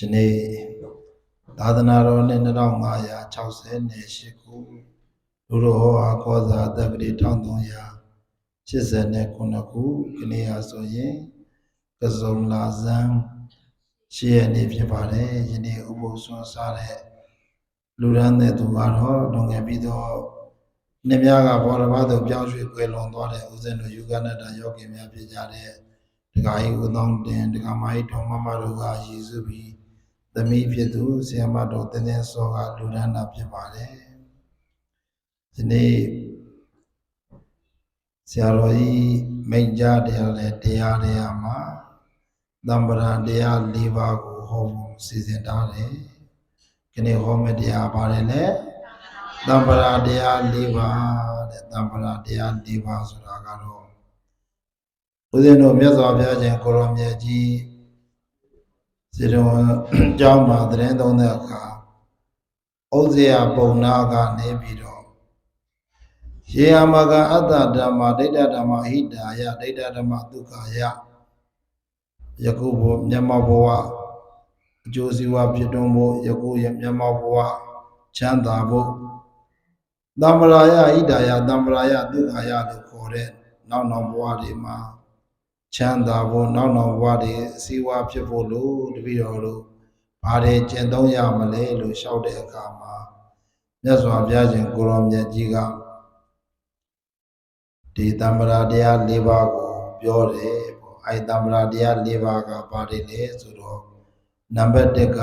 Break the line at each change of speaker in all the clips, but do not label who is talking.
ရှင်နေ့သာသနာတော်နှစ်2568ခုလူတော်ဟောအားကောဇာတက္ကတိ1389ခုခနေ့ဟာဆိုရင်ကစုံလာဇန်ရှိရနေ့ဖြစ်ပါတယ်ယနေ့ဥပုသ်ဆွမ်းစားတဲ့လူရန်တဲ့သူကတော့လွန်ခဲ့ပြီးတော့နှစ်များကဘောရဘသို့ပြောင်းရွှေ့ကွယ်လွန်သွားတဲ့ဦးဇင်းတို့ယူကနတယောဂီများဖြစ်ကြတဲ့ဒကာကြီးဦးသောင်းတင်ဒကာမကြီးတော်မမတို့ကရည်စုပြီး သမီးဖြစ်သူဆရာမတော်တင်းတင်းစောကလူရန်တာဖြစ်ပါတယ်ဒီနေ့ဆရာတော်ကြီးမိန့်ကြားတရားနဲ့တရားတရားမှာသံဗရာတရား၄ပါးကိုဟောဖို့စီစဉ်ထားတယ်။ဒီနေ့ဟောမယ့်တရားပါတယ်လေ။သံဗရာတရား၄ပါးတဲ့သံဗရာတရား၄ပါးဆိုတာကတော့ဦးဇင်းတို့မြတ်စွာဘုရားရှင်ကိုရောမြတ်ကြီး စေတော်အကြောင်းမှာသတင်းသုံးတဲ့အခါဥဇေယပုံနာကနေပြီးတော့ယေယမကအတ္တဓမ္မဒိဋ္ဌဓမ္မဟိတာယဒိဋ္ဌဓမ္မဒုက္ခယယခုဘမျက်မှောက်ဘဝအကျိုးစီးပွားဖြစ်တွန်းဖို့ယခုရမျက်မှောက်ဘဝချမ်းသာဖို့တမ္ပရာယဟိတာယတမ္ပရာယဒုက္ခယလို့ခေါ်တဲ့နောက်နောက်ဘဝတွေမှာ ချမ်းသာဖို့နောက်နောက်ဘဝတွေအစည်းအဝါဖြစ်ဖို့လို့တပည့်တော်တို့ဘာတွေကျင့်သုံးရမလဲလို့လျှောက်တဲ့အခါမှာမြတ်စွာဘုရားရှင်ကိုရောမြတ်ကြီးကဒီတမ္ပရာတရား၄ပါးကိုပြောတယ်ပေါ့အဲတမ္ပရာတရား၄ပါးကဘာတွေလဲဆိုတော့နံပါတ်1က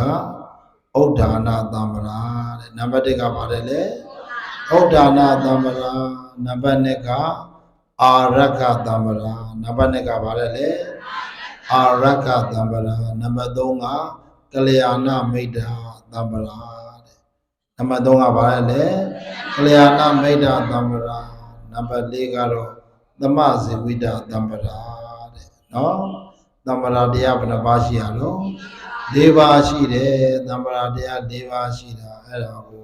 ဥဒ္ဒါနာတမ္ပရာတဲ့နံပါတ်1ကဘာလဲလဲဥဒ္ဒါနာတမ္ပရာနံပါတ်2က အာရကတမ္ပရာနံပါတ်2ကဘာလဲလဲအာရကတမ္ပရာနံပါတ်3ကကလျာဏမိတ်တာတမ္ပရာတဲ့နံပါတ်3ကဘာလဲလဲကလျာဏမိတ်တာတမ္ပရာနံပါတ်4ကတော့သမဇေဝိတတမ္ပရာတဲ့နော်တမ္ပရာတရားဘယ်နှပါးရှိရလို့၄ပါးရှိတယ်တမ္ပရာတရား၄ပါးရှိတာအဲ့ဒါကို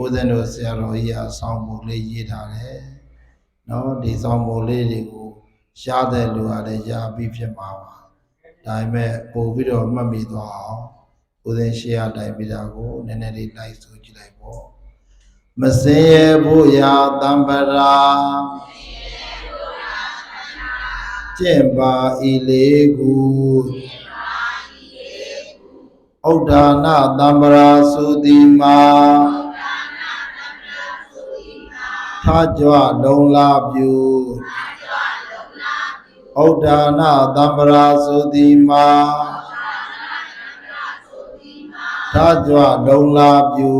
ဦးဇင်းတို့ဆရာတော်ကြီးအဆောင်ပုံလေးရေးထားတယ် နော်ဒီဆောင်ပုံလေးတွေကိုရှားတဲ့လူကလည်းရှားပြီးဖြစ်မှာပါဒါပေမဲ့ပို့ပြီးတော့မှတ်မိသွားအောင်ဦးဇင်းရှေ့အတိုင်းပြတာကိုနည်းနည်းလေးလိုက်ဆိုကြည့်လိုက်ပေါ့မစင်ရဖို့ရာတမ္ပရာကျင့်ပါဤလေးခုဥဒ္ဒါနတမ္ပရာသုတိမာ ထာကြွလုံလာပြုဥဒ္ဒါနတမ္ပရာသုတိမာထာကြွလုံလာပြု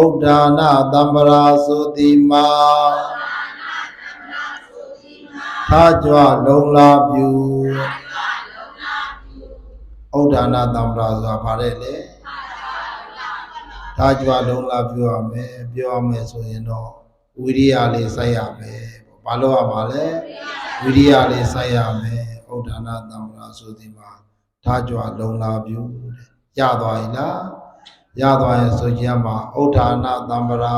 ဥဒ္ဒါနတမ္ပရာသုတိမာထာကြွလုံလာပြုဥဒ္ဒါနတမ္ပရာဆိုတာဗါတဲ့လေ ထာကြွလုံလာပြုရမယ်ပြောရမယ်ဆိုရင်တော့ဝိရိယလေးစိုက်ရမယ်ဘာလို့ရမှာလဲဝိရိယလေးစိုက်ရမယ်ဥဒ္ဒါနတမ္ပရာဆိုဒီမှာထာကြွလုံလာပြုတဲ့ရသွားပြီလားရသွားရင်ဆိုကြမှာဥဒ္ဒါနတမ္ပရာ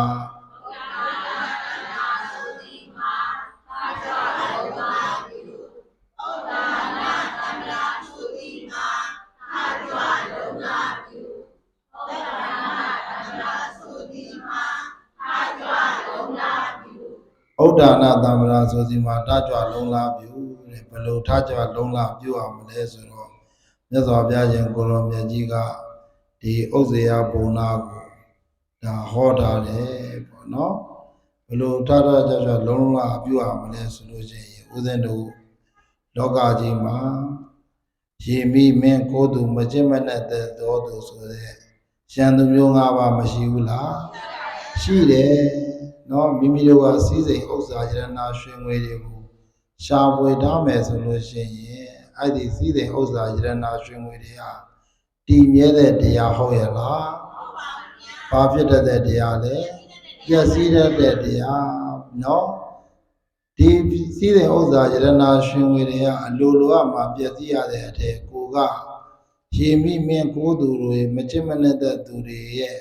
ဥဒ္ဒါနတမ္ပရာဆိုစီမှာထကြွလုံးလားပြုတဲ့ဘယ်လိုထကြွလုံးလားပြုအောင်မလဲဆိုတော့မြတ်စွာဘုရားရှင်ကိုရောမြတ်ကြီးကဒီဥစ္စေယဘုံနာကိုဒါဟောတာတယ်ပေါ့နော်ဘယ်လိုထထကြွကြွလုံးလားပြုအောင်မလဲဆိုလို့ရှိရင်ဦးဇင်းတို့လောကကြီးမှာရေမိမင်းကိုသူမကျင့်မနဲ့တဲ့တော်သူဆိုတဲ့ရန်သူမျိုး၅ပါးမရှိဘူးလားရှိတယ် နော်မိမိတို့ကစီးစိမ်ဥစ္စာယရနာရွှေငွေတွေကိုရှားပွေထားမယ်ဆိုလို့ရှိရင်အဲ့ဒီစီးစိမ်ဥစ္စာယရနာရွှေငွေတွေဟာတည်မြဲတဲ့တရားဟုတ်ရဲ့လားဘာဖြစ်တတ်တဲ့တရားလဲပျက်စီးတတ်တဲ့တရားနော်ဒီစီးစိမ်ဥစ္စာယရနာရွှေငွေတွေကအလိုလိုအမှပျက်စီးရတဲ့အထက်ကိုကရေမိမင်းကိုသူတွေမချစ်မနဲ့တဲ့သူတွေရဲ့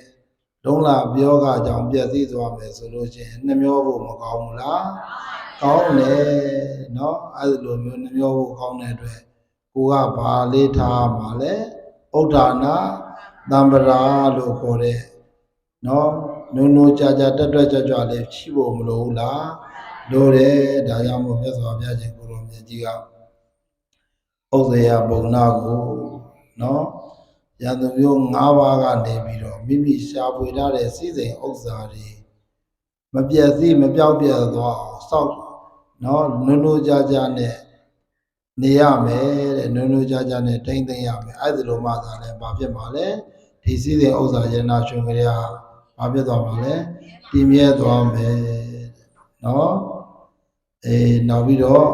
လုံးလာပြောကကြောင့်ပြည့်စည်သွားမယ်ဆိုလို့ရှိရင်နှမျောဖို့မကောင်းဘူးလားကောင်းတယ်เนาะအဲ့လိုမျိုးနှမျောဖို့ကောင်းတဲ့အတွက် ကိုကဘာလေးထားမှာလဲဥဒ္ဒါနာတံပရာလို့ခေါ်တဲ့နော်နုံနုံကြာကြာတက်တက်ကြွကြွလေးရှိဖို့မလိုဘူးလားလိုတယ်ဒါကြောင့်မို့မြတ်စွာဘုရားရှင်ကိုရောမြတ်ကြီးကဥစ္စေယပုံနာကိုနော် ရန်သူမျိုး၅ပါးကနေပြီးတော့မိမိရှားပွေထားတဲ့စီစဉ်ဥစ္စာတွေမပြည့်စည်မပြောက်ပြတ်သွားအောင်စောက်နော်နုံနုံကြာကြာနဲ့နေရမယ်တဲ့နုံနုံကြာကြာနဲ့ထိမ့်သိမ့်ရမယ်အဲ့ဒီလိုမှသာလဲဘာဖြစ်မှာလဲဒီစီစဉ်ဥစ္စာရဏရှင်ကလေးကဘာဖြစ်သွားမှာလဲတည်မြဲသွားမယ်တဲ့နော်အေးနောက်ပြီးတော့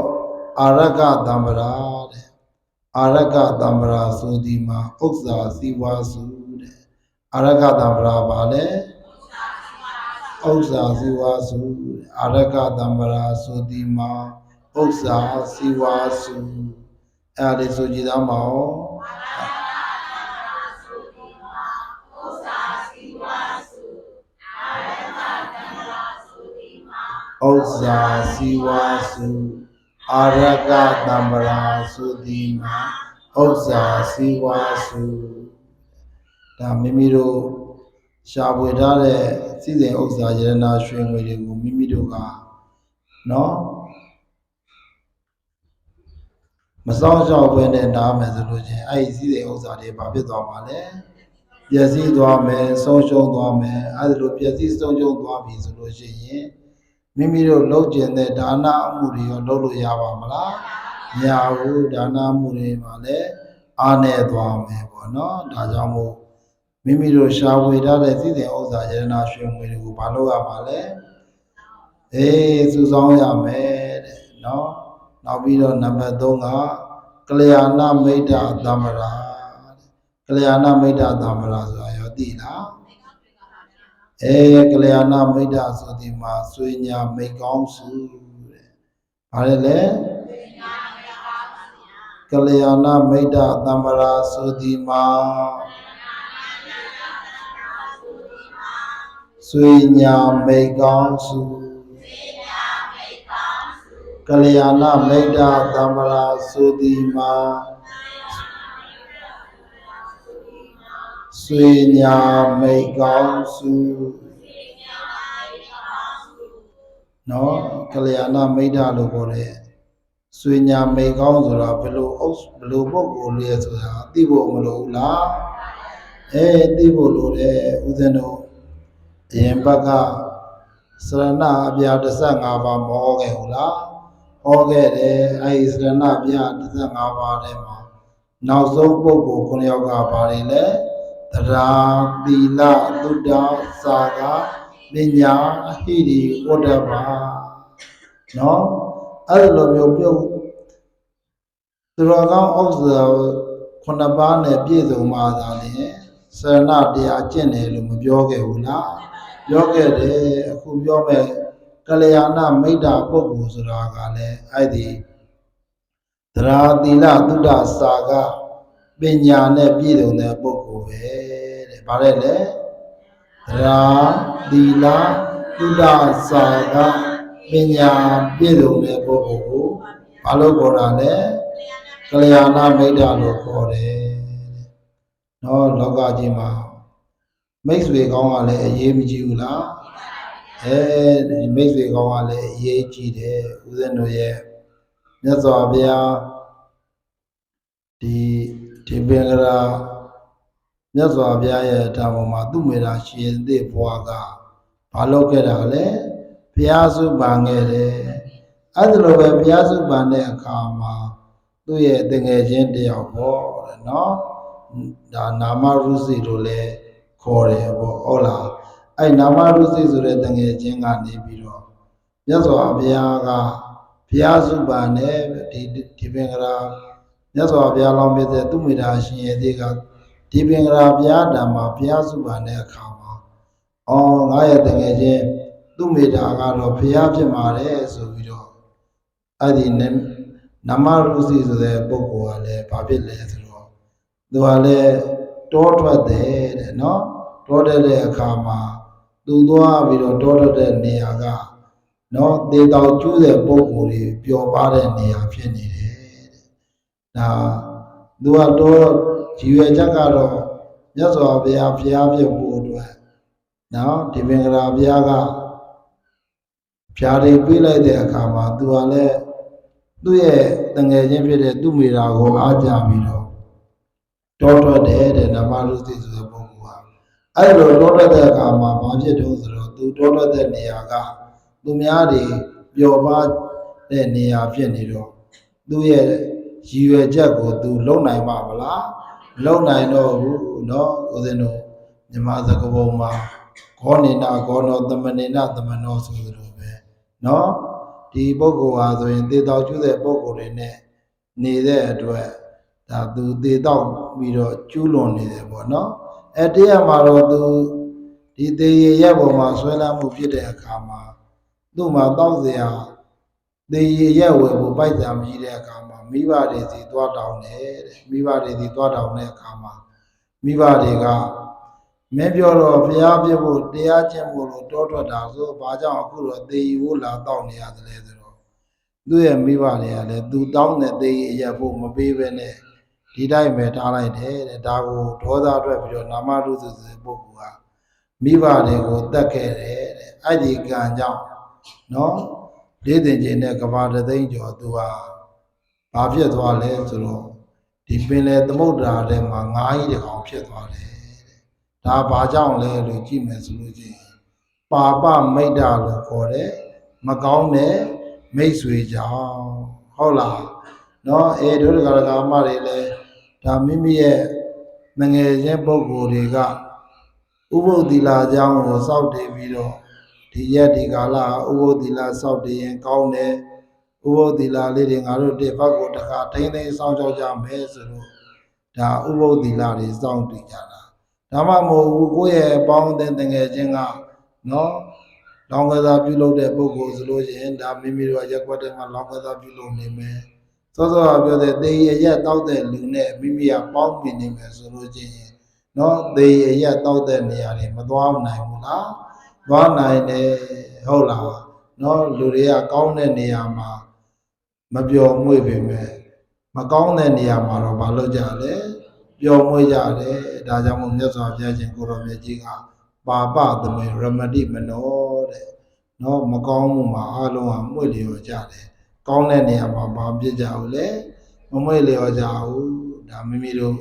အာရကတံပရာတဲ့ အာရကတံပရာဆိုဒီမှာဥစ္စာစီဝါစုတဲ့အာရကတံပရာဘာလဲဥစ္စာစီဝါစုတဲ့အာရကတံပရာဆိုဒီမှာဥစ္စာစီဝါစုအဲ့ဒါလေးဆိုကြည့်သားမအောင်ဥစ္စာစီဝါစု အာရကတံပရာဆိုဒီမှာဥစ္စာစီဝါစုဒါမိမိတို့ရှားပွေထားတဲ့စီစဉ်ဥစ္စာယရနာရွှေငွေတွေကိုမိမိတို့ကနော်မစောင့်ရှောက်ဘဲနဲ့နားမယ်ဆိုလို့ချင်းအဲ့ဒီစီစဉ်ဥစ္စာတွေဘာဖြစ်သွားမှာလဲပျက်စီးသွားမယ်ဆုံးရှုံးသွားမယ်အဲ့ဒါလိုပျက်စီးဆုံးရှုံးသွားပြီဆိုလို့ရှိရင် မိမိတို့လုပ်ကျင်တဲ့ဒါနအမှုတွေရောလုပ်လို့ရပါမလားမရဘူးဒါနအမှုတွေမှာလည်းအားနေသွားမယ်ပေါ့နော်ဒါကြောင့်မို့မိမိတို့ရှားဝေထားတဲ့စီစဉ်ဥစ္စာယရနာရွှေငွေတွေကိုဘာလုပ်ရမှာလဲအေးစုဆောင်းရမယ်တဲ့နော်နောက်ပြီးတော့နံပါတ်3ကကလျာဏမိတ်တသမ္မရာတဲ့ကလျာဏမိတ်တသမ္မရာဆိုတာရောသိလား အဲကလျာဏမိတ်တဆိုဒီမှာဆွေညာမိတ်ကောင်းစုတဲ့ဘာလဲလဲကလျာဏမိတ်တသမ္မရာဆိုဒီမှာဆွေညာမိတ်ကောင်းစုကလျာဏမိတ်တသမ္မရာဆိုဒီမှာ ဆွေညာမိတ်ကောင်းစုနော်ကလျာဏမိတ်တလို့ခေါ်တဲ့ဆွေညာမိတ်ကောင်းဆိုတာဘယ်လိုအုပ်ဘယ်လိုပုံကိုလဲဆိုတာသိဖို့မလိုဘူးလားအဲသိဖို့လိုတယ်ဦးဇင်းတို့အရင်ဘက်ကစရဏအပြာ15ပါးမဟောခဲ့ဘူးလားဟောခဲ့တယ်အဲဒီစရဏအပြာ15ပါးထဲမှာနောက်ဆုံးပုဂ္ဂိုလ်9ယောက်ကဘာတွေလဲတ ရာသီလသုဒ္ဓစာကပညာဟိရိဝတ္တပါနော်အဲ့လိုမျိုးပြုတ်သူတော်ကောင်းဥစ္စာခုနှစ်ပါးနဲ့ပြည့်စုံမှသာလေစရဏတရားကျင့်တယ်လို့မပြောခဲ့ဘူးလားပြောခဲ့တယ်အခုပြောမဲ့ကလျာဏမိတ်တာပုဂ္ဂိုလ်ဆိုတာကလည်းအဲ့ဒီသရာသီလသုဒ္ဓစာက ပညာနဲ့ပြည့်စုံတဲ့ပုဂ္ဂိုလ်ပဲတဲ့ဗါလဲလေသရာသီလသုဒ္ဓစာကပညာပြည့်စုံတဲ့ပုဂ္ဂိုလ်ကိုဘာလို့ခေါ်တာလဲကလျာဏမိတ်တာလို့ခေါ်တယ်နော်လောကကြီးမှာမိတ်ဆွေကောင်းကလည်းအရေးမကြီးဘူးလားအဲဒီမိတ်ဆွေကောင်းကလည်းအရေးကြီးတယ်ဦးဇင်းတို့ရဲ့မြတ်စွာဘုရားဒီ ဒီပင်ကရာမြတ်စွာဘုရားရဲ့ဓမ္မမှာသူ့မေတာရှင်သစ်ဘွားကဘာလုပ်ခဲ့တာလဲဘုရားစုပန်ခဲ့တယ်အဲ့ဒါလိုပဲဘုရားစုပန်တဲ့အခါမှာသူ့ရဲ့တငယ်ချင်းတယောက်ပေါ့တဲ့နော်ဒါနာမရုစီလို့လည်းခေါ်တယ်ပေါ့ဟုတ်လားအဲ့နာမရုစီဆိုတဲ့တငယ်ချင်းကနေပြီးတော့မြတ်စွာဘုရားကဘုရားစုပန်နဲ့ဒီဒီပင်ကရာ မြတ်စွာဘုရားလောင်းပြတဲ့သူမိတာရှင်ရဲ့ဒီကဒီပင်ကရာဘုရားဓမ္မဘုရားစုပန်တဲ့အခါမှာအော်ငါရဲ့တငယ်ချင်းသူမိတာကတော့ဘုရားဖြစ်มาတယ်ဆိုပြီးတော့အဲ့ဒီနမရုစီဆိုတဲ့ပုဂ္ဂိုလ်ကလည်းဘာဖြစ်လဲဆိုတော့သူကလည်းတောထွက်တယ်တဲ့နော်တောထွက်တဲ့အခါမှာသူသွားပြီးတော့တောထွက်တဲ့နေရာကနော်တေတောင်ကျူးတဲ့ပုဂ္ဂိုလ်တွေပျော်ပါတဲ့နေရာဖြစ်နေတယ်တဲ့ ဒါသူကတော့ရည်ရွယ်ချက်ကတော့မြတ်စွာဘုရားဘုရားဖြစ်ဖို့အတွက်နော်ဒီမင်္ဂလာဘုရားကဖြာတွေပြေးလိုက်တဲ့အခါမှာသူကလည်းသူ့ရဲ့တငယ်ချင်းဖြစ်တဲ့သူ့မိသားကိုအားကြပြီးတော့တောထွက်တယ်တဲ့ဓမ္မလူသိဆိုတဲ့ပုဂ္ဂိုလ်ဟာအဲ့လိုတောထွက်တဲ့အခါမှာဘာဖြစ်တုံးဆိုတော့သူတောထွက်တဲ့နေရာကသူများတွေပျော်ပါတဲ့နေရာဖြစ်နေတော့သူ့ရဲ့ ရည်ရွယ်ချက်ကိုသူလုံနိုင်မှာမလားမလုံနိုင်တော့ဘူးเนาะဦးဇင်းတို့မြမစကဘုံမှာခောနေနာခောနောသမနေနာသမနောဆိုသလိုပဲเนาะဒီပုဂ္ဂိုလ်ဟာဆိုရင်တေတောက်ကျွတဲ့ပုဂ္ဂိုလ်တွေနဲ့နေတဲ့အတွက်ဒါသူတေတောက်ပြီးတော့ကျူးလွန်နေတယ်ပေါ့เนาะအဲတရက်မှာတော့သူဒီတေရရဲ့ပုံမှာဆွဲလမ်းမှုဖြစ်တဲ့အခါမှာသူ့မှာတောက်เสีย တေရရဲ့ဝယ်ဖို့ပိုက်ဆံမရှိတဲ့အခါမှာမိဘတွေစီသွားတောင်းတယ်တဲ့မိဘတွေစီသွားတောင်းတဲ့အခါမှာမိဘတွေကမင်းပြောတော့ဘုရားပြဖို့တရားကျင့်ဖို့လို့တောထွက်တာဆိုဘာကြောင့်အခုတော့တေရီဖို့လာတောင်းနေရတယ်လဲဆိုတော့သူ့ရဲ့မိဘတွေကလည်းသူတောင်းတဲ့တေရီအရက်ဖို့မပေးဘဲနဲ့ဒီတိုင်းပဲထားလိုက်တယ်တဲ့ဒါကိုဒေါသအတွက်ပြီးတော့နာမရုစုစေပုဂ္ဂိုလ်ဟာမိဘတွေကိုတတ်ခဲ့တယ်တဲ့အဲ့ဒီကံကြောင့်နော် လေးတင်ကျင်တဲ့ကဘာတသိန်းကျော်သူဟာဘာဖြစ်သွားလဲဆိုတော့ဒီပင်လေသမုဒ္ဒရာထဲမှာငါးကြီးတစ်ကောင်ဖြစ်သွားတယ်တဲ့ဒါဘာကြောင့်လဲလို့ကြည့်မယ်ဆိုလို့ချင်းပါပမိတ်တာလို့ခေါ်တယ်မကောင်းတဲ့မိတ်ဆွေကြောင့်ဟုတ်လားနော်အေဒုရကရကမတွေလည်းဒါမိမိရဲ့ငငယ်ချင်းပုဂ္ဂိုလ်တွေကဥပုသ္တိလာအကြောင်းကိုစောင့်တည်ပြီးတော့ ဒီရက်ဒီကာလဥပုသ္တိလာစောင့်တည်ရင်ကောင်းတယ်ဥပုသ္တိလာလေးတွေငါတို့တစ်ဖက်ကိုတစ်ခါထိမ့်သိမ်းစောင့်ကြောက်ကြမယ်ဆိုလို့ဒါဥပုသ္တိလာတွေစောင့်တည်ကြတာဒါမှမဟုတ်ဘူးကိုယ့်ရဲ့အပေါင်းအသင်းတငယ်ချင်းကနော်လောင်ကစားပြုလုပ်တဲ့ပုဂ္ဂိုလ်ဆိုလို့ရှိရင်ဒါမိမိတို့ကရက်ွက်တဲ့မှာလောင်ကစားပြုလုပ်နေမယ်စောစောကပြောတဲ့တေရရက်တောက်တဲ့လူနဲ့မိမိကပေါင်းပြီးနေမယ်ဆိုလို့ချင်းနော်တေရရက်တောက်တဲ့နေရာတွေမသွားနိုင်ဘူးလား သွားနိုင်တယ်ဟုတ်လားနော်လူတွေကကောင်းတဲ့နေရာမှာမပျော်မွေ့ပေမဲ့မကောင်းတဲ့နေရာမှာတော့မလုပ်ကြလဲပျော်မွေ့ကြတယ်ဒါကြောင့်မို့မြတ်စွာဘုရားရှင်ကိုရောမြတ်ကြီးကပါပသမေရမတိမနောတဲ့နော်မကောင်းမှုမှာအလုံးဟာမွေ့လျော်ကြတယ်ကောင်းတဲ့နေရာမှာမပြစ်ကြဘူးလေမမွေ့လျော်ကြဘူးဒါမိမိတို့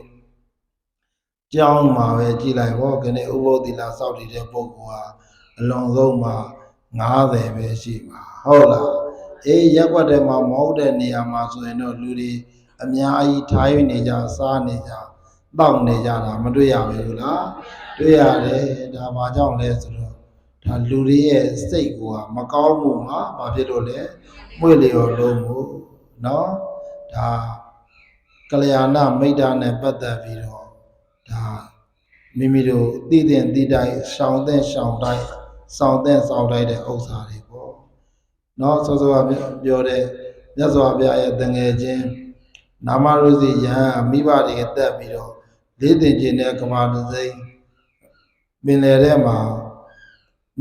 ကြောင်းမှာပဲကြည်လိုက်ဟောခနေ့ဥပုသ္တိလာစောက်တည်တဲ့ပုဂ္ဂိုလ်ဟာ အလွန်ဆုံးမှာ90ပဲရှိမှာဟုတ်လားအေးရက်ွက်တဲ့မှာမဟုတ်တဲ့နေရာမှာဆိုရင်တော့လူတွေအများကြီးထားရနေကြစားနေကြတောက်နေကြတာမတွေ့ရဘူးလားတွေ့ရတယ်ဒါဘာကြောင့်လဲဆိုတော့ဒါလူတွေရဲ့စိတ်ကမကောင်းမှုမှာဘာဖြစ်လို့လဲမွေ့လျော်လို့မှုเนาะဒါကလျာဏမိတ်တာနဲ့ပတ်သက်ပြီးတော့ဒါမိမိတို့သိတဲ့သိတိုင်းရှောင်တဲ့ရှောင်တိုင်း စောင့်တဲ့စောင့်လိုက်တဲ့ဥစ္စာတွေပေါ့။နော်စောစောကပြောတဲ့မြတ်စွာဘုရားရဲ့တငယ်ချင်းနာမရုစီယံမိဘတွေတက်ပြီးတော့လေးတင်ခြင်းနဲ့ကမာလူစိမ့်ပင်လယ်ထဲမှာ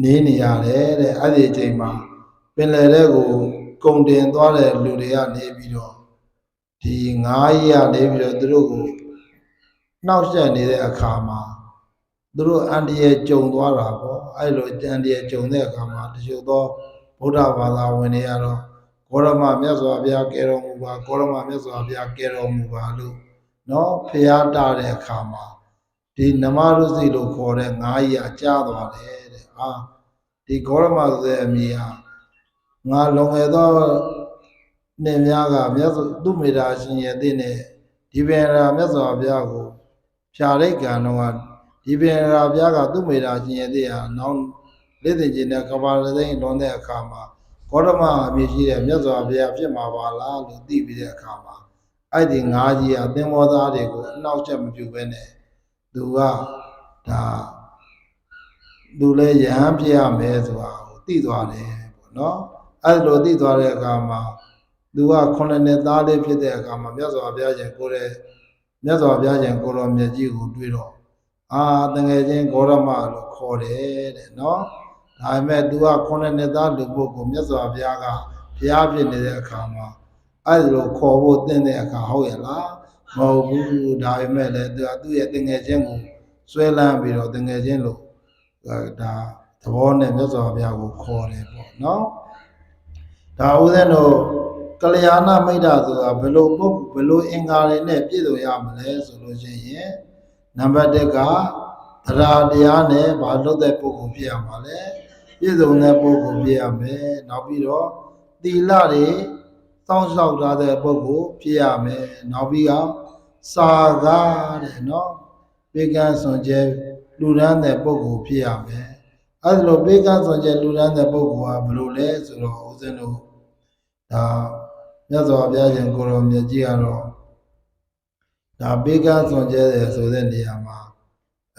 နေနေရတယ်တဲ့အဲ့ဒီအချိန်မှာပင်လယ်ထဲကိုကုန်တင်သွားတဲ့လူတွေကနေပြီးတော့ဒီငါးရရနေပြီးတော့သူတို့ကိုနှောက်ယှက်နေတဲ့အခါမှာ သူတို့အန္တရာယ်ကြုံသွားတာပေါ့အဲ့လိုအန္တရာယ်ကြုံတဲ့အခါမှာတချို့သောဗုဒ္ဓဘာသာဝင်တွေကတော့ကောရမမြတ်စွာဘုရားကယ်တော်မူပါကောရမမြတ်စွာဘုရားကယ်တော်မူပါလို့နော်ဖျားတာတဲ့အခါမှာဒီနမရုစီလို့ခေါ်တဲ့ငါးကြီးအကျသွားတယ်တဲ့အာဒီကောရမဆိုတဲ့အမည်ဟာငါလွန်ခဲ့သောနှစ်များကမြတ်စွာသူ့မေတ္တာရှင်ရဲ့တဲ့နဲ့ဒီပင်ရာမြတ်စွာဘုရားကိုဖြာရိတ်ကံတော့က ဒီပင်ရာဘုရားကသူ့မေတ္တာရှင်ရဲ့တဲ့ဟာနောက်လက်သိခြင်းနဲ့ကဘာလသိန်းလွန်တဲ့အခါမှာကောရမအမည်ရှိတဲ့မြတ်စွာဘုရားဖြစ်မှာပါလားလို့သိပြီးတဲ့အခါမှာအဲ့ဒီငါးကြီးအသင်္ဘောသားတွေကိုအနောက်ချက်မပြုဘဲနဲ့သူကဒါသူလည်းယဟန်ဖြစ်ရမယ်ဆိုတာကိုသိသွားတယ်ပေါ့နော်အဲ့လိုသိသွားတဲ့အခါမှာသူကခုနှစ်နှစ်သားလေးဖြစ်တဲ့အခါမှာမြတ်စွာဘုရားရှင်ကိုယ်ရဲ့မြတ်စွာဘုရားရှင်ကိုတော်မြတ်ကြီးကိုတွေ့တော့ အာတငယ်ချင်းဂေါရမလို့ခေါ်တယ်တဲ့နော်ဒါပေမဲ့သူကခုနှစ်နှစ်သားလူပုဂ္ဂိုလ်မြတ်စွာဘုရားကဘုရားဖြစ်နေတဲ့အခါမှာအဲ့ဒီလိုခေါ်ဖို့တင့်တဲ့အခါဟုတ်ရဲ့လားမဟုတ်ဘူးဒါပေမဲ့လည်းသူကသူ့ရဲ့တငယ်ချင်းကိုဆွဲလန်းပြီးတော့တငယ်ချင်းလို့အဲဒါသဘောနဲ့မြတ်စွာဘုရားကိုခေါ်တယ်ပေါ့နော်ဒါဦးဇင်းတို့ကလျာဏမိတ်တာဆိုတာဘယ်လိုပုဂ္ဂဘယ်လိုအင်္ဂါတွေနဲ့ပြည့်စုံရမလဲဆိုလို့ရှိရင် နံပါတ်1ကတရားတရားနဲ့ဘာလို့တဲ့ပုဂ္ဂိုလ်ဖြစ်ရမှာလဲပြည့်စုံတဲ့ပုဂ္ဂိုလ်ဖြစ်ရမယ်နောက်ပြီးတော့သီလတွေစောင့်ရှောက်ထားတဲ့ပုဂ္ဂိုလ်ဖြစ်ရမယ်နောက်ပြီးတော့စာကားတဲ့နော်ပေကံစွန်ကျဲလူရမ်းတဲ့ပုဂ္ဂိုလ်ဖြစ်ရမယ်အဲ့ဒါလိုပေကံစွန်ကျဲလူရမ်းတဲ့ပုဂ္ဂိုလ်ကဘယ်လိုလဲဆိုတော့ဦးဇင်းတို့ဒါမြတ်စွာဘုရားရှင်ကိုရောမြတ်ကြီးကတော့ ဒါပေကံစွန်ကျဲတယ်ဆိုတဲ့နေရာမှာ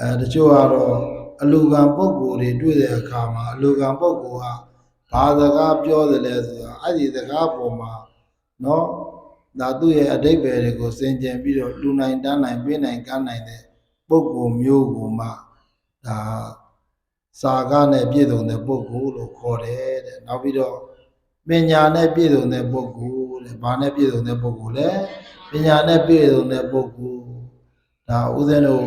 အဲတချို့ကတော့အလူကံပုဂ္ဂိုလ်တွေတွေ့တဲ့အခါမှာအလူကံပုဂ္ဂိုလ်ကဘာစကားပြောတယ်လဲဆိုတာအဲ့ဒီစကားပေါ်မှာနော်ဒါသူ့ရဲ့အတိတ်ပဲတွေကိုစင်ကြင်ပြီးတော့လူနိုင်တန်းနိုင်ပြနိုင်ကမ်းနိုင်တဲ့ပုဂ္ဂိုလ်မျိုးကိုမှဒါစာကားနဲ့ပြည့်စုံတဲ့ပုဂ္ဂိုလ်လို့ခေါ်တယ်တဲ့နောက်ပြီးတော့ပညာနဲ့ပြည့်စုံတဲ့ပုဂ္ဂို လ်တဲ့ဘာနဲ့ပြည့်စုံတဲ့ပုဂ္ဂိုလ်လဲပညာနဲ့ပြည့်စုံတဲ့ပုဂ္ဂိုလ်ဒါဥစဉ်တို့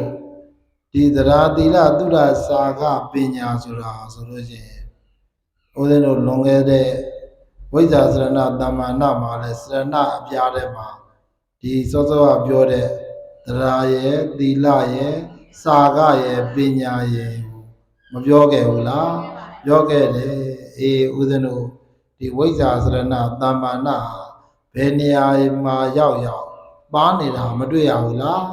ဒီသရာတိလသုဒ္ဓစာကပညာဆိုတာဆိုလို့ရှိရင်ဥစဉ်တို့လွန်ခဲ့တဲ့ဝိဇ္ဇာစရဏတမ္မာနမှာလဲစရဏအပြားထဲမှာဒီစောစောကပြောတဲ့သရာရဲ့သီလရဲ့စာကရဲ့ပညာရဲ့ကိုမပြောခဲ့ဘူးလားပြောခဲ့တယ်အေးဥစဉ်တို့ဒီဝိဇ္ဇာစရဏတမ္မာနဟာ ဘယ်နေရာမှာရောက်ရောက်ပါနေတာမတွေ့ရဘူးလား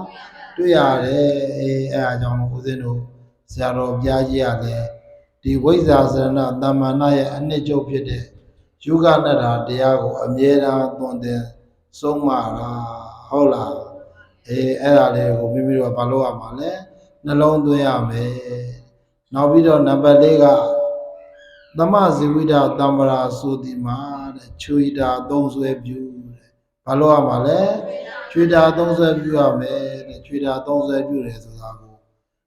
တွေ့ရတယ်အေးအဲအကြောင်းဦးဇင်းတို့ဆရာတော်ဘုရားကြီးရတယ်ဒီဝိဇ္ဇာစရဏတမ္မာနရဲ့အနှစ်ချုပ်ဖြစ်တဲ့ယုဂနတ္တာတရားကိုအမြဲတမ်းသွန်သင်ဆုံးမတာဟုတ်လားအေးအဲ့ဒါလေးကိုမိမိတို့ကဘာလို့ရမှာလဲနှလုံးသွင်းရမယ်နောက်ပြီးတော့နံပါတ်၄ကသမဇိဝိဒတမ္ပရာဆိုဒီမှာတဲ့ချွေတာသုံးဆွဲပြုတဲ့ ဘာလို့ရမှာလဲချွေတာသုံးဆွဲပြုရမယ်တဲ့ချွေတာသုံးဆွဲပြုတယ်ဆိုတာကို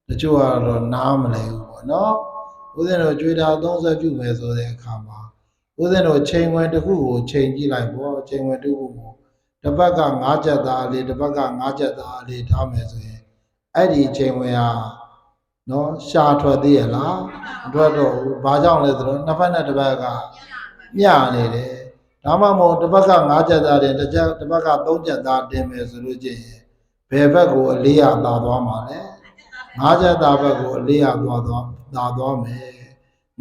တချို့ကတော့နားမလည်ဘူးပေါ့နော်ဦးဇင်းတို့ချွေတာသုံးဆွဲပြုမယ်ဆိုတဲ့အခါမှာဦးဇင်းတို့ချိန်ဝင်တစ်ခုကိုချိန်ကြည့်လိုက်ပေါ့ချိန်ဝင်တစ်ခုကိုတစ်ပတ်က9ချက်သားလေးတစ်ပတ်က9ချက်သားလေးထားမယ်ဆိုရင်အဲ့ဒီချိန်ဝင်ဟာနော်ရှာထွက်သေးရလားမထွက်တော့ဘူးဘာကြောင့်လဲဆိုတော့နှစ်ဖက်နဲ့တစ်ပတ်ကမျှနေတယ် ဒါမှမဟုတ်တစ်ပတ်က9ချက်သားတင်တစ်ချက်တစ်ပတ်က3ချက်သားတင်မယ်ဆိုလို့ချင်းဘယ်ဘက်ကိုအလေးရသာသွားမှာလဲ9ချက်သားဘက်ကိုအလေးရသွားသွားသာသွားမယ်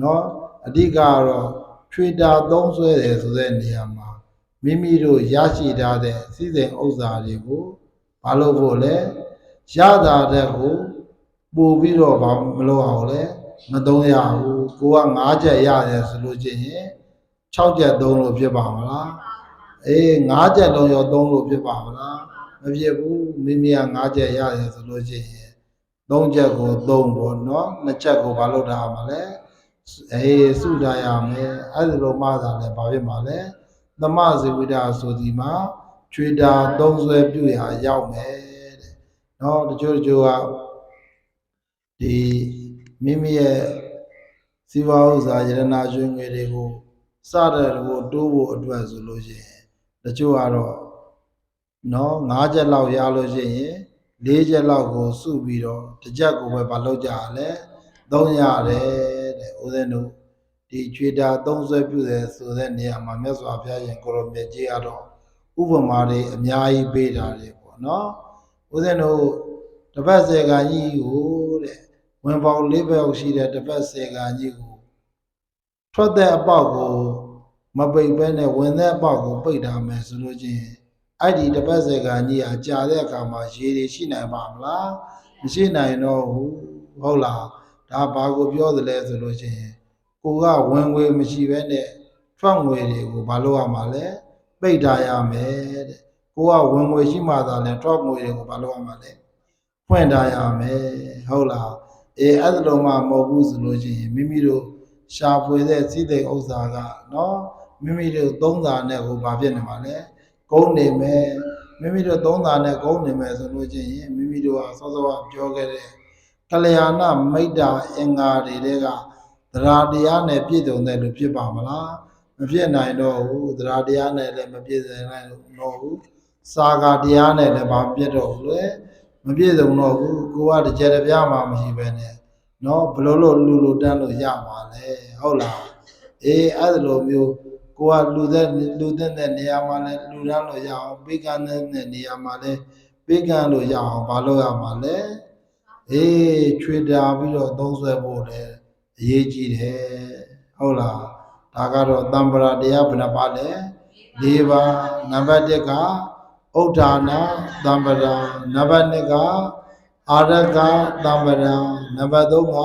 နော်အဓိကကတော့ထွေတာသုံးဆွဲတယ်ဆိုတဲ့နေရာမှာမိမိတို့ရရှိထားတဲ့စီစဉ်ဥစ္စာတွေကိုမလုပ်ဖို့လဲရတာတဲ့ကိုပို့ပြီးတော့ဘာမလုပ်အောင်လဲမသုံးရဘူးကိုက9ချက်ရတယ်ဆိုလို့ချင်းရင် 6ချက်သုံးလို့ဖြစ်ပါမလားအေး9ချက်လုံးရောသုံးလို့ဖြစ်ပါမလားမဖြစ်ဘူးမိမိက9ချက်ရတယ်ဆိုလို့ချင်းရင်3ချက်ကို3ပေါ့နော်2ချက်ကိုဘာလုပ်တာမှာလဲအေးစုထားရမယ်အဲ့ဒီလိုမှသာလဲဘာဖြစ်မှာလဲသမဇေဝိဒဆိုဒီမှာချွေတာသုံးဆွဲပြုရာရောက်မယ်တဲ့နော်တချို့တချို့ကဒီမိမိရဲ့စီဝါဥစ္စာယရနာရွှေငွေတွေကို စတဲ့ကိုတိုးဖို့အတွက်ဆိုလို့ရှိရင်တချို့ကတော့နော်၅ချက်လောက်ရလို့ရှိရင်၄ချက်လောက်ကိုစုပြီးတော့တစ်ချက်ကိုပဲမလုပ်ကြရလဲသုံးရတယ်တဲ့ဦးဇင်းတို့ဒီချွေတာသုံးဆွဲပြုတယ်ဆိုတဲ့နေရာမှာမြတ်စွာဘုရားရှင်ကိုရောမြတ်ကြီးကတော့ဥပမာတွေအများကြီးပေးတာလေပေါ့နော်ဦးဇင်းတို့တပတ်စေကကြီးကိုတဲ့ဝင်ပေါင်း၄ဘက်ရှိတဲ့တပတ်စေကကြီးကိုထွက်တဲ့အပေါက်ကို မပိတ်ဘဲနဲ့ဝင်တဲ့အပေါက်ကိုပိတ်ထားမယ်ဆိုလို့ချင်းအဲ့ဒီတပတ်စေကကြီးကကြာတဲ့အခါမှာရေတွေရှိနိုင်ပါမလားမရှိနိုင်တော့ဘူးဟုတ်လားဒါဘာကိုပြောသလဲဆိုလို့ချင်းကိုကဝင်ငွေမရှိဘဲနဲ့ထွက်ငွေတွေကိုဘာလို့ရမှာလဲပိတ်ထားရမယ်တဲ့ကိုကဝင်ငွေရှိမှသာလဲထွက်ငွေတွေကိုဘာလို့ရမှာလဲဖွင့်ထားရမယ်ဟုတ်လားအေးအဲ့ဒါလုံးမှမဟုတ်ဘူးဆိုလို့ရှိရင်မိမိတို့ရှာဖွေတဲ့စိတ်တဲ့ဥစ္စာကနော် မိမိတို့သုံးစာနဲ့ကိုဘာဖြစ်နေမှာလဲကုန်းနေမယ်မိမိတို့သုံးစာနဲ့ကုန်းနေမယ်ဆိုလို့ရှိရင်မိမိတို့ကစောစောကပြောခဲ့တဲ့ကလျာဏမိတ်တာအင်္ဂါတွေတဲကသရာတရားနဲ့ပြည့်စုံတဲ့လူဖြစ်ပါမလားမဖြစ်နိုင်တော့ဘူးသရာတရားနဲ့လည်းမပြည့်စုံနိုင်တော့ဘူးစာကတရားနဲ့လည်းဘာပြည့်တော့ဘူးလေမပြည့်စုံတော့ဘူးကိုကတစ်ကြက်တစ်ပြားမှမရှိပဲနဲ့နော်ဘလို့လို့လူလူတန်းလို့ရမှာလဲဟုတ်လားအေးအဲ့ဒါလိုမျိုး ကိုကလူသက်လူသက်တဲ့နေရာမှာလဲလူတန်းလို့ရအောင်ပေးကမ်းတဲ့နေရာမှာလဲပေးကမ်းလို့ရအောင်ဘာလို့ရမှာလဲအေးချွေတာပြီးတော့သုံးဆွဲဖို့လဲအရေးကြီးတယ်ဟုတ်လားဒါကတော့တမ္ပရာတရားဘယ်နှပါလဲ၄ပါးနံပါတ်1ကဥဒ္ဒါနတမ္ပရာနံပါတ်2ကအာရကတမ္ပရာနံပါတ်3က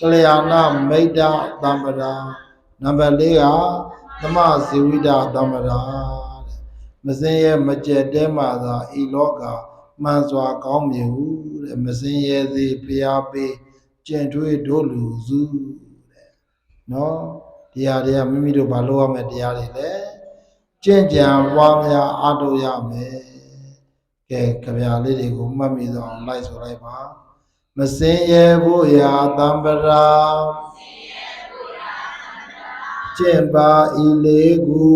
ကလျာဏမိတ်တတမ္ပရာနံပါတ်4က သမဇီဝိတတမ္ပရာတဲ့မစင်းရဲ့မကြက်တဲမှသာဤလောကမှန်စွာကောင်းမြင်ဟုတဲ့မစင်းရဲ့သည်ဖျားပေးကျင့်ထွေးတို့လူစုတဲ့နော်တရားတွေကမိမိတို့ဘာလို့ရမလဲတရားတွေလဲကျင့်ကြံပွားများအားထုတ်ရမယ်ကဲကြပြလေးတွေကိုမှတ်မိသောအောင်လိုက်ဆိုလိုက်ပါမစင်းရဲ့ဖို့ရာတံပရာ ကျင့်ပါဤလေးခု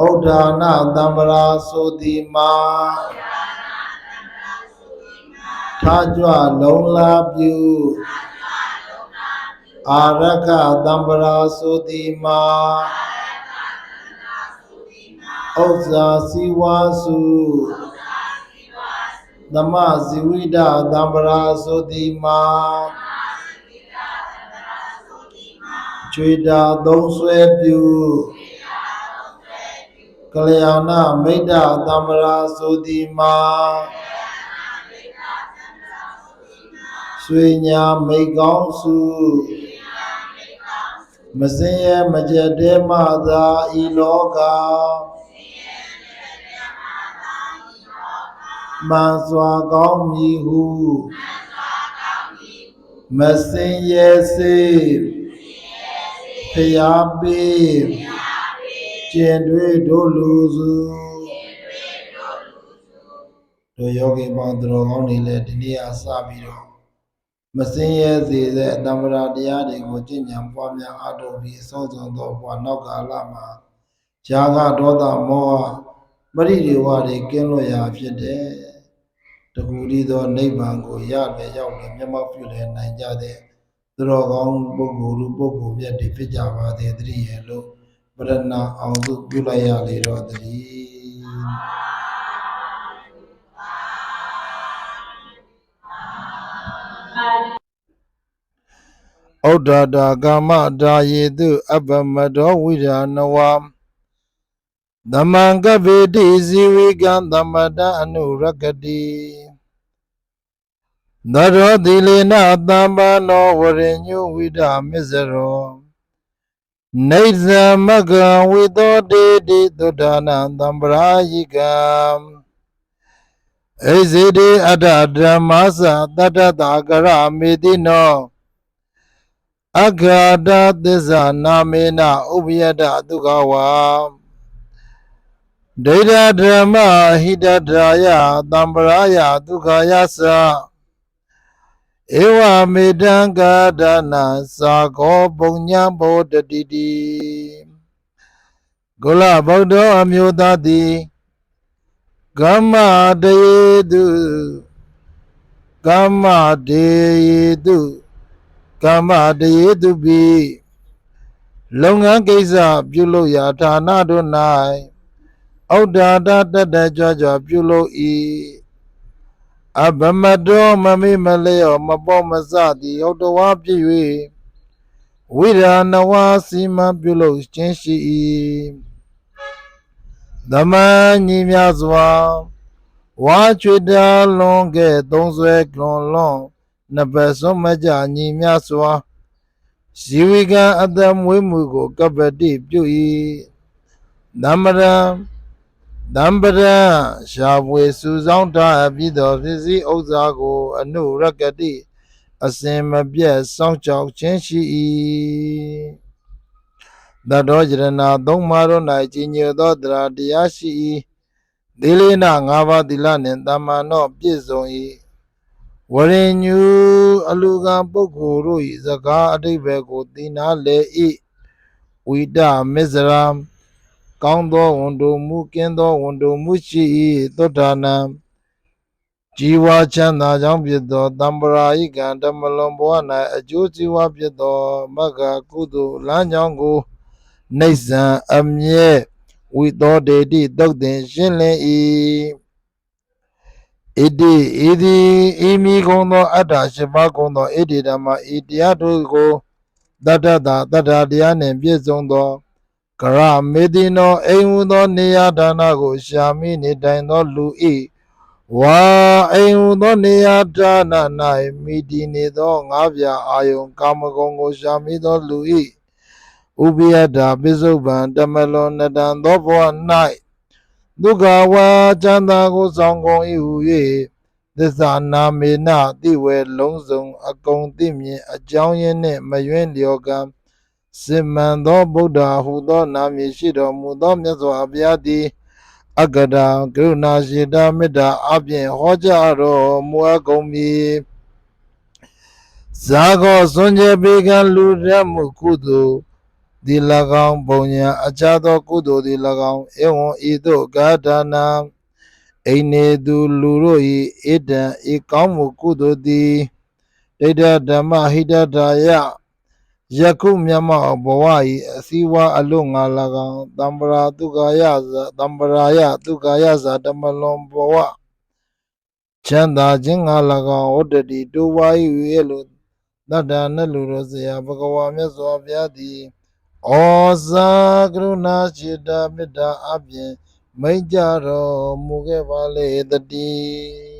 ဩဒါနတံပရာဆိုသည်မှာထားကြွလုံလာပြုအာရကတံပရာဆိုသည်မှာဥစ္စာစီဝါစုသမဇီဝိဒတံပရာဆိုသည်မှာ ကျွေတာသုံးဆွဲပြုကလျာဏမိတ်တတံပရာဆိုသည်မှာဆွေညာမိတ်ကောင်းစုမစင်းရဲ့မကြက်တဲမှသာဤလောကမန်စွာကောင်းမည်ဟုမစင်းရဲ့စေ ဖျားပေးကျင်တွေတို့လူစုတို့ယောဂီပေါင်းသူတော်ကောင်းတွေလည်းဒီနေ့အစပြီးတော့မစင်းရဲစေတဲ့အတ္တမရာတရားတွေကိုကျင့်ကြံပွားများအားထုတ်ပြီးအဆုံးစွန်သောဘဝနောက်ကာလမှာဇာကဒေါသမောဟပရိဒီဝတွေကင်းလွတ်ရာဖြစ်တယ်တကူရီသောနိဗ္ဗာန်ကိုရလေရောက်လေမျက်မှောက်ပြုလေနိုင်ကြတဲ့ သူတော်ကောင်းပုဂ္ဂိုလ်လူပုဂ္ဂိုလ်မြတ်တွေဖြစ်ကြပါသေးတည်းရဲ့လို့ပရဏအောင်စုပြုလိုက်ရလေတော့တည်းဩဒ္ဒတာကာမဒါယေတုအပ္ပမတောဝိဓာနဝံသမံကဗေတိဇီဝိကံသမတအနုရကတိ သရောတိလေနသမ္ပနောဝရိညုဝိဒမစ္စရောနေဇမကံဝိသောတေတိသုဒ္ဓနာသံပရာ ဧဝမေတံကာဒနာသာကောပုံညာဘောတတိတိကုလဗုဒ္ဓအမျိုးသားသည်ကမ္မတေတုကမ္မတေတုကမ္မတေတုပိလုပ်ငန်းကိစ္စပြုလုပ်ရာဌာနတို့၌ဩဒ္ဒါတတတကြွကြွပြုလုပ်၏ အဘမတောမမေမလျောမပေါ်မစသည်ဟုတ်တော်ဝါဖြစ်၍ဝိရာနဝစီမံပြုလုပ်ခြင်းရှိ၏သမန်ညီများစွာဝါချွေတာလွန်ကဲ့သုံးဆွဲလွန်လွန်နှစ်ပတ်စွန်မကြညီများစွာဇီဝိကံအတ္တမွေးမှုကိုကပ္ပတိပြု၏သမရံ တံပရံရှားပွေစုဆောင်ထားအပြီးသောပစ္စည်းဥစ္စာကို အနုရကတိအစင်မပြတ်စောင့်ကြောက်ခြင်းရှိ၏တတော်ယရဏသုံးပါးတို့၌ကြီးညိုသောတရားတရားရှိ၏သီလေန၅ပါးသီလနှင့်တမ္မာနောပြည့်စုံ၏ဝရိညူအလူကံပုဂ္ဂိုလ်တို့၏စကားအတိဘယ်ကိုသိနာလေ၏ဝိတမစ္စရာ ကောင်းသောဝန်တိုမှုကင်းသောဝန်တိုမှုရှိ၏သောတာနံជីវချမ်းသာကြောင့်ဖြစ်သောတံပရာယိကံဓမ္မလွန်ဘဝ၌အကျိုးစီးပွားဖြစ်သောမဂ္ဂကုသိုလ်လမ်းကြောင်းကိုနေဆံအမြဲဝိသောတေတိတုတ်တင်ရှင်းလင်း၏ဣတိဣတိဣမိကုံသောအတ္တရှိပါကုံသောဣတိဓမ္မဤတရားတို့ကိုတတ္တတာတတ္တတရားနှင့်ပြည့်စုံသော ကရမေတိနောအိမ်ဟူသောနေရာဌာနကို ရှာမိနေတိုင်သောလူဤဝါအိမ်ဟူသောနေရာဌာန၌မိတည်နေသောငါးပြာအာယုံကာမဂုဏ်ကို ရှာမိသောလူဤဥပိယတာပိစုပန်တမလွန်နတံသောဘဝ၌ဒုက္ခဝါချမ်းသာကိုဆောင်ကုန်၏ဟူ၍သစ္စာနာမေနတိဝေလုံးစုံအကုန်သိမြင်အကြောင်းရင်းနှင့်မယွင်းလျော်ကံ စင်မှန်သောဗုဒ္ဓဟူသောနာမည်ရှိတော်မူသောမြတ်စွာဘုရားသည်အက္ကဒံကရုဏာရှိတာမေတ္တာအပြင်ဟောကြားတော်မူအပ်ကုန်မည်ဇာကောစွန်ကြယ်ပေကံလူရက်မှုကုသိုလ်ဒီ၎င်းပုံညာအခြားသောကုသိုလ်ဒီ၎င်းဧဝံဤသို့ကာဒနာအိနေသူလူတို့၏ဣဒံဤကောင်းမှုကုသိုလ်သည်ဒိဋ္ဌဓမ္မဟိတတာယ ယခုမြတ်မောဘဝဤအစည်းဝါအလို့ငါ၎င်းတမ္ပရာတုကာယဇာတမ္ပရာယတုကာယဇာတမလွန်ဘဝချမ်းသာခြင်းငါ၎င်းဝတ္တတိတိုးဝါ၏ရဲ့လို့တတ္တနလူရောဆရာဘဂဝါမြတ်စွာဘုရားသည်ဩဇာကရုဏာจิตမေတ္တာအပြင်မိန့်ကြတော်မူခဲ့ပါလေတည်း